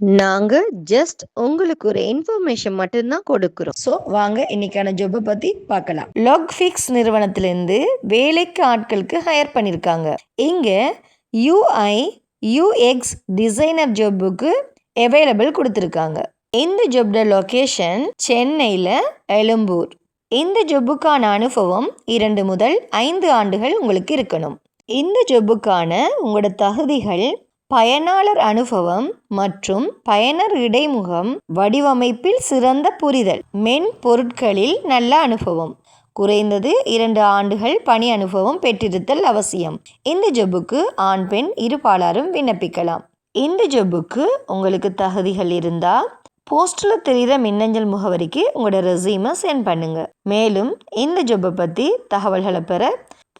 நாங்க ஜஸ்ட் உங்களுக்கு ஒரு இன்ஃபர்மேஷன் மட்டும்தான் கொடுக்குறோம். ஸோ வாங்க இன்னைக்கான ஜாப்பை பத்தி பார்க்கலாம். லாக் ஃபிக்ஸ் நிறுவனத்திலேருந்து வேலைக்கு ஆட்களுக்கு ஹையர் பண்ணியிருக்காங்க இங்க யூஐ யூஎக்ஸ் டிசைனர் ஜொப்புக்கு அவைலபிள் கொடுத்துருக்காங்க. இந்த ஜாப்ட லொகேஷன் சென்னையில் எழும்பூர். இந்த ஜொப்புக்கான அனுபவம் இரண்டு முதல் ஐந்து ஆண்டுகள் உங்களுக்கு இருக்கணும். இந்த ஜொப்புக்கான உங்களோட தகுதிகள் பயனாளர் அனுபவம் மற்றும் பயனர் இடைமுகம் வடிவமைப்பில் சிறந்த புரிதல் மென்பொருட்களில் நல்ல அனுபவம். குறைந்தது இரண்டு ஆண்டுகள் பணி அனுபவம் பெற்றிருத்தல் அவசியம். இந்த ஜொப்புக்கு ஆண் பெண் இருபாலாரும் விண்ணப்பிக்கலாம். இந்த ஜொப்புக்கு உங்களுக்கு தகுதிகள் இருந்தால் போஸ்டில் தெரிகிற மின்னஞ்சல் முகவரிக்கு உங்களோட ரெசியூமை சென்ட் பண்ணுங்கள் மேலும் இந்த ஜொப்பை பற்றி தகவல்களை பெற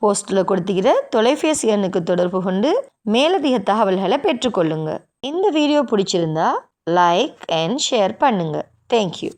போஸ்ட்டில் கொடுத்துக்கிற தொலைபேசி எண்ணுக்கு தொடர்பு கொண்டு மேலதிக தகவல்களை பெற்றுக்கொள்ளுங்க. இந்த வீடியோ பிடிச்சிருந்தா லைக் அண்ட் ஷேர் பண்ணுங்கள் தேங்க்யூ